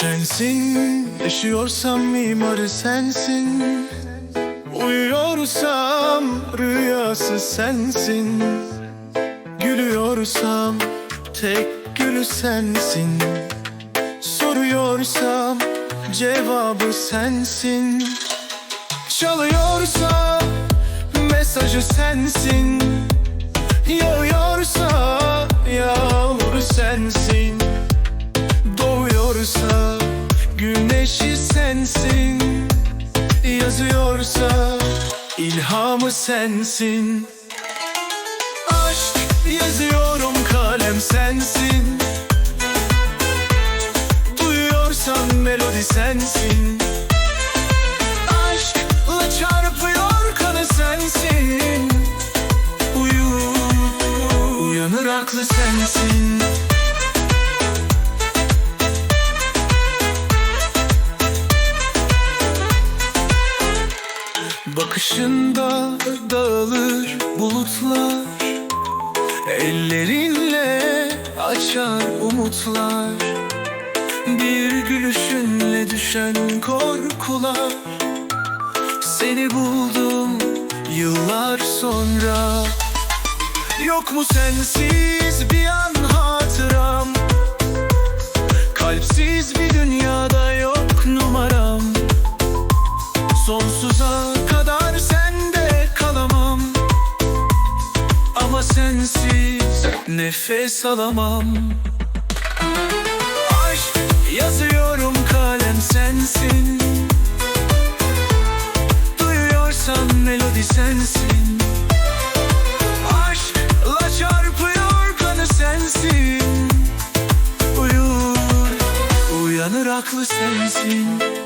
Sensin. Yaşıyorsam mimarı sensin. Uyuyorsam rüyası sensin. Gülüyorsam tek gülü sensin. Soruyorsam cevabı sensin. Çalıyorsa mesajı sensin Yazıyorsa ilhamı sensin. Aşk yazıyorum kalem sensin. Duyuyorsan melodi sensin. Aşkla çarpıyor kanı sensin. Uyu, uyanır aklı sensin Bakışında dağılır bulutlar Ellerinle açar umutlar. Bir gülüşünle düşen korkular. Seni buldum yıllar sonra. Yok mu sensiz bir an nefes alamam. Aşk yazıyorum kalem sensin. Duyuyorsan melodi sensin. Aşkla çarpıyor kanı sensin. Uyur, uyanır aklı sensin